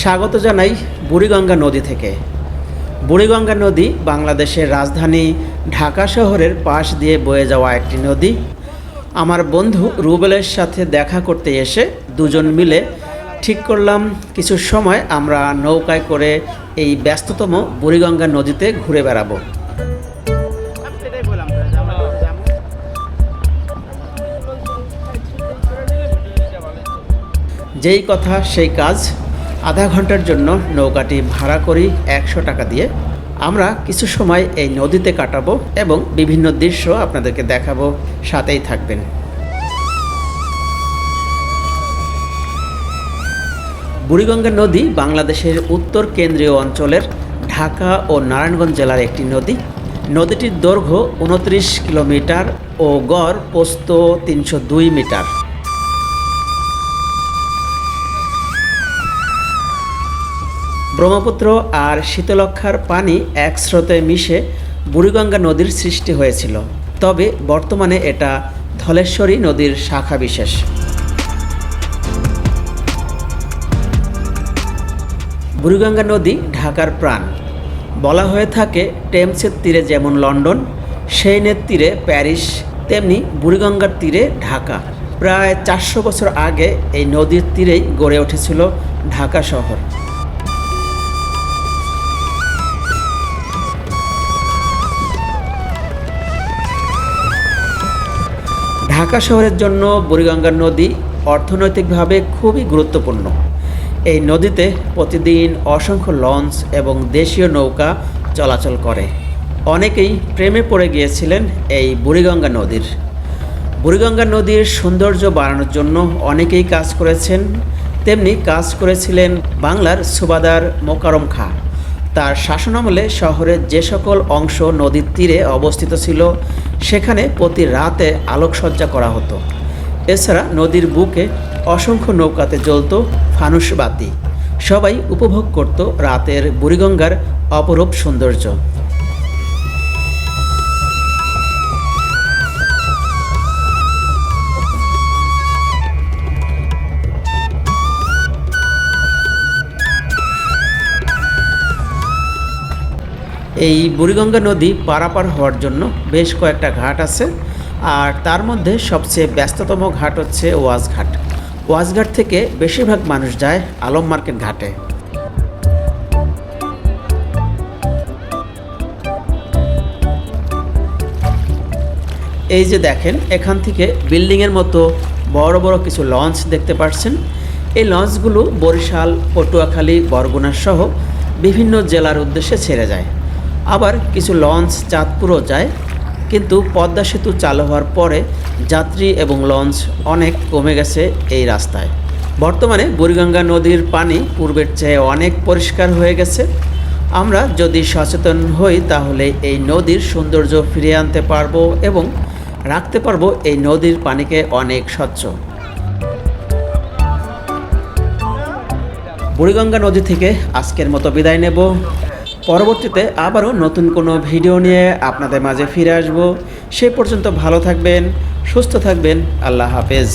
স্বাগত জানাই বুড়িগঙ্গা নদী থেকে। বুড়িগঙ্গা নদী বাংলাদেশের রাজধানী ঢাকা শহরের পাশ দিয়ে বয়ে যাওয়া একটি নদী। আমার বন্ধু রুবেলের সাথে দেখা করতে এসে দুজন মিলে ঠিক করলাম, কিছু সময় আমরা নৌকায় করে এই ব্যস্ততম বুড়িগঙ্গা নদীতে ঘুরে বেড়াবো। যেই কথা, সেই কাজ আধা ঘণ্টার জন্য নৌকাটি ভাড়া করি একশো টাকা দিয়ে। আমরা কিছু সময় এই নদীতে কাটাবো এবং বিভিন্ন দৃশ্য আপনাদেরকে দেখাবো। সাথেই থাকবেন। বুড়িগঙ্গা নদী বাংলাদেশের উত্তর কেন্দ্রীয় অঞ্চলের ঢাকা ও নারায়ণগঞ্জ জেলার একটি নদী। নদীটির দৈর্ঘ্য উনত্রিশ কিলোমিটার ও গড় পোস্ত তিনশো দুই মিটার। ব্রহ্মপুত্র আর শীতলক্ষার পানি এক স্রোতে মিশে বুড়িগঙ্গা নদীর সৃষ্টি হয়েছিল। তবে বর্তমানে এটা ধলেশ্বরী নদীর শাখা বিশেষ। বুড়িগঙ্গা নদী ঢাকার প্রাণ। বলা হয়ে থাকে টেমসের তীরে যেমন লন্ডন সেইনের তীরে প্যারিস, তেমনি বুড়িগঙ্গার তীরে ঢাকা। প্রায় চারশো বছর আগে এই নদীর তীরেই গড়ে উঠেছিল ঢাকা শহর। ঢাকা শহরের জন্য বুড়িগঙ্গা নদী অর্থনৈতিকভাবে খুবই গুরুত্বপূর্ণ। এই নদীতে প্রতিদিন অসংখ্য লঞ্চ এবং দেশীয় নৌকা চলাচল করে। অনেকেই প্রেমে পড়ে গিয়েছিলেন এই বুড়িগঙ্গা নদীর। বুড়িগঙ্গা নদীর সৌন্দর্য বাড়ানোর জন্য অনেকেই কাজ করেছেন, তেমনি কাজ করেছিলেন বাংলার সুবাদার মোকারম খা। তার শাসনামলে শহরের যে সকল অংশ নদীর তীরে অবস্থিত ছিল, সেখানে প্রতি রাতে আলোকসজ্জা করা হতো। এছাড়া নদীর বুকে অসংখ্য নৌকাতে জ্বলত ফানুস বাতি। সবাই উপভোগ করত রাতের বুড়িগঙ্গার অপরূপ সৌন্দর্য। এই বুড়িগঙ্গা নদী পারাপার হওয়ার জন্য বেশ কয়েকটা ঘাট আছে, আর তার মধ্যে সবচেয়ে ব্যস্ততম ঘাট হচ্ছে ওয়াজ ঘাট। ওয়াজ থেকে বেশিরভাগ মানুষ যায় আলম মার্কেট ঘাটে। এই যে দেখেন, এখান থেকে বিল্ডিংয়ের মতো বড় বড় কিছু লঞ্চ দেখতে পাচ্ছেন এই লঞ্চগুলো বরিশাল, পটুয়াখালী, বরগুনা সহ বিভিন্ন জেলার উদ্দেশ্যে ছেড়ে যায়। আবার কিছু লঞ্চ চাঁদপুরও যায়, কিন্তু পদ্মা সেতু চালু হওয়ার পরে যাত্রী এবং লঞ্চ অনেক কমে গেছে এই রাস্তায়। বর্তমানে বুড়িগঙ্গা নদীর পানি পূর্বের চেয়ে অনেক পরিষ্কার হয়ে গেছে। আমরা যদি সচেতন হই, তাহলে এই নদীর সৌন্দর্য ফিরিয়ে আনতে পারব এবং রাখতে পারব এই নদীর পানিকে অনেক স্বচ্ছ। বুড়িগঙ্গা নদী থেকে আজকের মতো বিদায় নেব। পরবর্তীতে আবারও নতুন কোনো ভিডিও নিয়ে আপনাদের মাঝে ফিরে আসব। সে পর্যন্ত ভালো থাকবেন, সুস্থ থাকবেন, আল্লাহ হাফেজ।